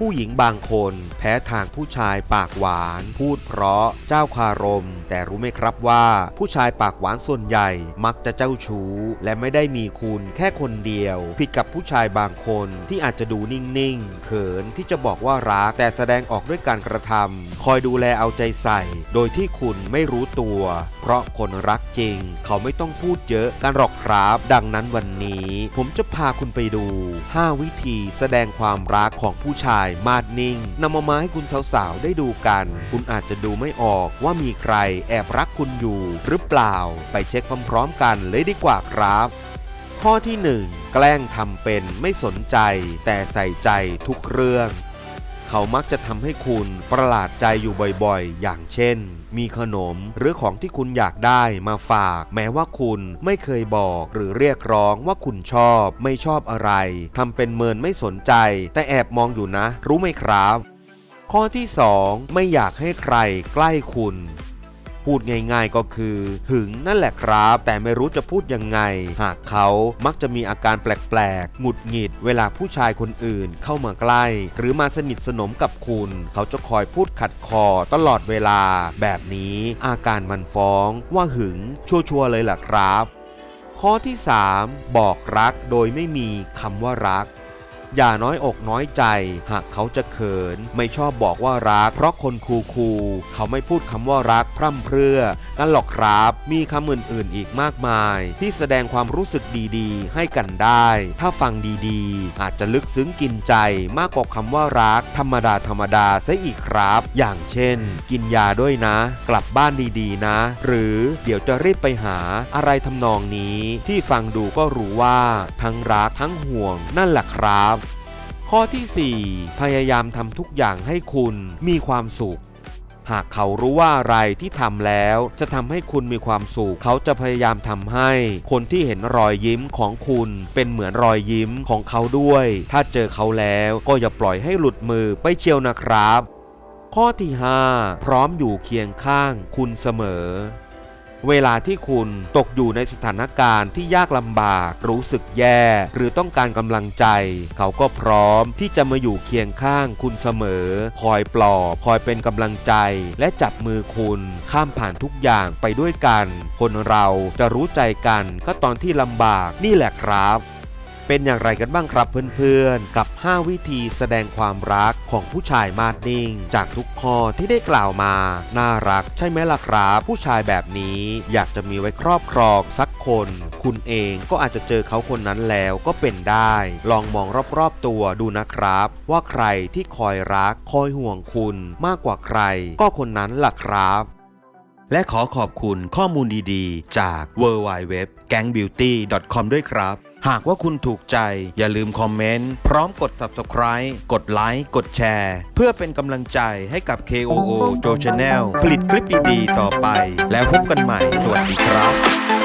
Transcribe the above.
ผู้หญิงบางคนแพ้ทางผู้ชายปากหวาน พูดเพราะเจ้าคารม แต่รู้ไหมครับว่าผู้ชายปากหวานส่วนใหญ่ มักจะเจ้าชู้ และไม่ได้มีคุณแค่คนเดียว ผิดกับผู้ชายบางคนที่อาจจะดูนิ่งๆ เขินที่จะบอกว่ารัก แต่แสดงออกด้วยการกระทำคอยดูแลเอาใจใส่ โดยที่คุณไม่รู้ตัว เพราะคนรักจริง เขาไม่ต้องพูดเยอะกันหรอกครับ ดังนั้นวันนี้ ผมจะพาคุณไปดู 5 วิธีแสดงความรักของผู้ชายมาดนิ่งนำมามาให้คุณสาวๆ ได้ดูกัน คุณอาจจะดูไม่ออกว่ามีใครแอบรักคุณอยู่หรือเปล่า ไปเช็คพร้อมๆกันเลยดีกว่าครับ ข้อที่ 1 แกล้งทำเป็นไม่สนใจ แต่ใส่ใจทุกเรื่อง เขามักจะทำให้คุณประหลาดใจอยู่บ่อยๆ อย่างเช่น มีขนมหรือของที่คุณอยากได้มาฝาก แม้ว่าคุณไม่เคยบอกหรือเรียกร้องว่าคุณชอบ ไม่ชอบอะไรทำเป็นเมินไม่สนใจ แต่แอบมองอยู่นะ รู้ไหมครับ ข้อที่ 2 ไม่อยากให้ใครใกล้คุณ พูดง่ายๆก็คือ หึงนั่นแหละครับ แต่ไม่รู้จะพูดยังไง หากเขามักจะมีอาการแปลกๆ หงุดหงิด เวลาผู้ชายคนอื่นเข้ามาใกล้ หรือมาสนิทสนมกับคุณ เขาจะคอยพูดขัดคอตลอดเวลา แบบนี้อาการมันฟ้องว่าหึงชัวร์ๆเลยล่ะครับ ข้อที่ 3 บอกรักโดยไม่มีคำว่ารัก อย่าน้อยอกน้อยใจ หากเขาจะเขิน ไม่ชอบบอกว่ารัก เพราะคนคูคูเขาไม่พูดคำว่ารักพร่ำเพรื่อกันหรอกครับ มีคำอื่นๆอีกมากมาย ที่แสดงความรู้สึกดีๆ ให้กันได้ ถ้าฟังดีๆ อาจจะลึกซึ้งกินใจมากกว่าคำว่ารัก ธรรมดาธรรมดาซะอีกครับ อย่างเช่น กินยาด้วยนะ กลับบ้านดีๆนะ หรือเดี๋ยวจะรีบไปหาอะไรทำนองนี้ ที่ฟังดูก็รู้ว่า ทั้งรักทั้งห่วงนั่นแหละครับ ข้อที่ 4 พยายามทำทุกอย่างให้คุณมีความสุข หากเขารู้ว่าอะไรที่ทำแล้ว จะทำให้คุณมีความสุข เขาจะพยายามทำให้ คนที่เห็นรอยยิ้มของคุณเป็นเหมือนรอยยิ้มของเขาด้วย ถ้าเจอเขาแล้วก็อย่าปล่อยให้หลุดมือไปเชียวนะครับ ข้อที่ 5 พร้อมอยู่เคียงข้างคุณเสมอ เวลาที่คุณตกอยู่ในสถานการณ์ที่ยากลำบาก รู้สึกแย่ หรือต้องการกำลังใจ เขาก็พร้อมที่จะมาอยู่เคียงข้างคุณเสมอ คอยปลอบ คอยเป็นกำลังใจ และจับมือคุณข้ามผ่านทุกอย่างไปด้วยกัน คนเราจะรู้ใจกันก็ตอนที่ลำบากนี่แหละครับ เป็นอย่างไรกันบ้างครับเพื่อนๆ กับ 5 วิธีแสดงความรักของผู้ชายมาดนิ่ง จากทุกข้อที่ได้กล่าวมา น่ารักใช่ไหมล่ะครับผู้ชายแบบนี้อยากจะมีไว้ครอบครองสักคน คุณเองก็อาจจะเจอเขาคนนั้นแล้วก็เป็นได้ ลองมองรอบๆตัวดูนะครับ ว่าใครที่คอยรักคอยห่วงคุณมากกว่าใคร ก็คนนั้นล่ะครับ และขอขอบคุณข้อมูลดีๆ จาก w w w g a n g b e a u t y c o m ด้วยครับ หากว่าคุณถูกใจอย่าลืมคอมเมนต์ พร้อมกด Subscribe กดไลค์กดแชร์ เพื่อเป็นกำลังใจให้กับ KOO Joe Channel ผลิตคลิปดีๆต่อไป แล้วพบกันใหม่สวัสดีครับ